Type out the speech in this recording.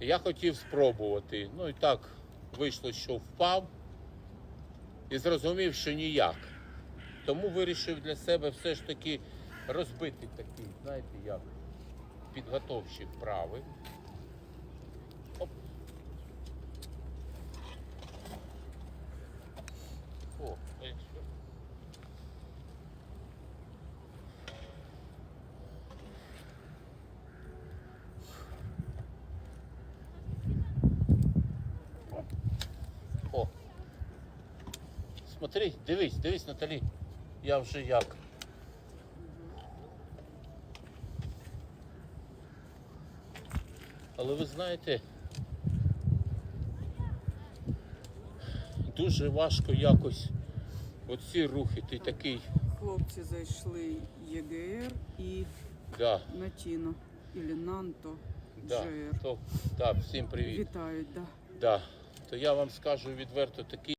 Я хотів спробувати. Ну і так вийшло, що впав і зрозумів, що ніяк. Тому вирішив для себе все ж таки розбити такі, знаєте, як підготовчі вправи. Оп. О, ось Смотри, дивись, дивись, Наталі. Я вже як. Але ви знаєте, дуже важко якось оці рухи. Ти такий, Хлопці зайшли ЄГР і да, Натіно, ілі Нанто, да, то, да, всім привіт. Вітають, да. Да. То я вам скажу відверто такий.